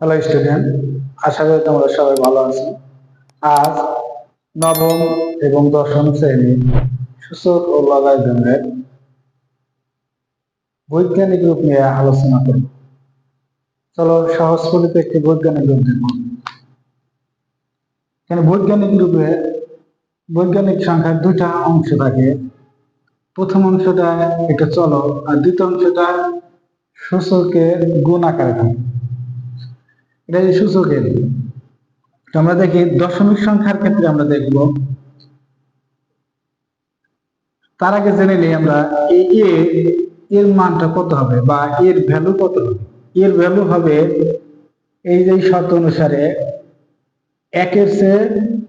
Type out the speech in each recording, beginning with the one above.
Hello student আশা করি তোমরা সবাই ভালো আছো। আজ নবম এবং দশম শ্রেণির সূচক ও লগারিদমের বৈজ্ঞানিক রূপ নিয়ে আলোচনা করব চলো সহজ পরিতে একটি বৈজ্ঞানিক রূপ দেখব এখানে বৈজ্ঞানিক রূপে বৈজ্ঞানিক সংখ্যার দুটা অংশ থাকে। প্রথম অংশটা একটা চলো আর দ্বিতীয় অংশটা সূচকের গুণ আকারে থাকে। এটা সূচকের তো আমরা দেখি দশমিক সংখ্যার ক্ষেত্রে আমরা দেখব। তার আগে জেনে নিই আমরা এর মানটা কত হবে বা এর ভ্যালু কত হবে। এর ভ্যালু হবে এই যে শর্ত অনুসারে একের চেয়ে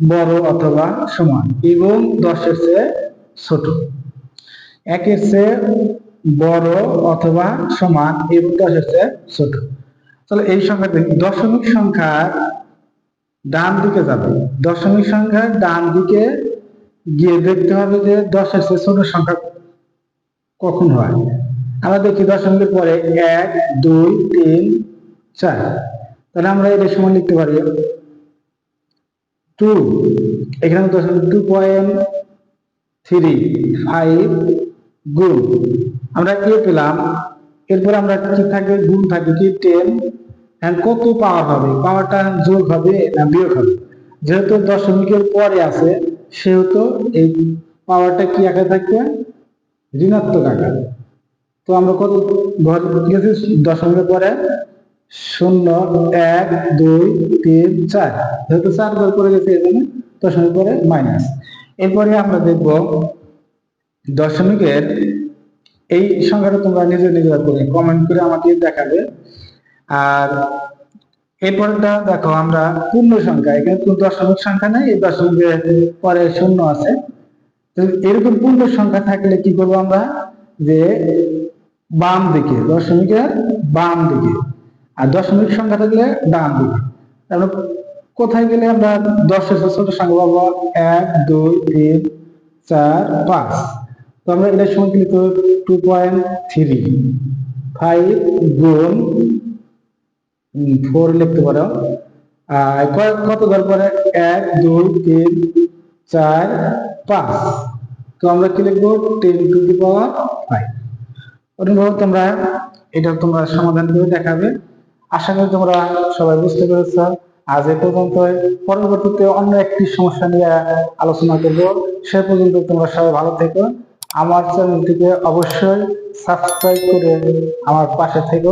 বড় অথবা সমান এবং দশের চেয়ে ছোট। একের চেয়ে বড় অথবা সমান এবং দশের চেয়ে ছোট। তাহলে এই সংখ্যা দশমিক সংখ্যা ডান দিকে যাবে। দশমিক সংখ্যার ডান দিকে গিয়ে দেখতে হবে যে দশের চেয়ে সংখ্যা কখন হয়। আমরা দেখি দশমিকের পরে এক, দুই, তিন, চার। তাহলে আমরা এর সময় লিখতে পারি টু এখানে দশমিক টু পয়েন্ট থ্রি ফাইভ গুণ। আমরা এ পেলাম? এরপর আমরা কি থাকবে, গুণ থাকবে কি? টেন এখন কত পাওয়ার হবে? পাওয়ারটা যোগ হবে না বিয়োগ হবে? যেহেতু দশমিকের পরে আছে, সেহেতু এই পাওয়ারটা কি আকারে থাকবে? ঋণাত্মক আকারে। তো আমরা কত ঘর গেছি? দশমিকের পরে শূন্য, এক, দুই, তিন, চার। যেহেতু চার ঘর পরে গেছে জন্য দশমিক পরে মাইনাস এরপরে আমরা দেখব দশমিকের এই সংখ্যাটা তোমরা নিজে নিজেরা করে কমেন্ট করে আমাকে দেখাবে। আর এরপরটা দেখো আমরা পূর্ণ সংখ্যা, এখানে কোনো দশমিক সংখ্যা নেই, এই দশমিকের পরে শূন্য আছে। তো এরকম পূর্ণ সংখ্যা থাকলে কি করব আমরা? যে বাম দিকে, দশমিকের বাম দিকে। আর দশমিক সংখ্যা থাকলে ডান দিকে। তারপরে কোথায় গেলে আমরা দশের ছোট সংখ্যা পাবো? এক, দুই, তিন, চার, পাঁচ। তো আমরা এটার সময় ক্লিক করব টু পয়েন্ট থ্রি ফাইভ গুণ ফোর লিখতে পারো। আর কত পরে? এক, দুই, তিন, চার, পাঁচ। তো আমরা কি লিখব? Ten to the power five অনুভব তোমরা এটা তোমরা সমাধান করে দেখাবে। আশা করি তোমরা সবাই বুঝতে পেরেছ। আজ এ পর্যন্ত পরবর্তীতে অন্য একটি সমস্যা নিয়ে আলোচনা করব। সে পর্যন্ত তোমরা সবাই ভালো থেকো। আমার চ্যানেলটিকে অবশ্যই সাবস্ক্রাইব করে আমার পাশে থেকো।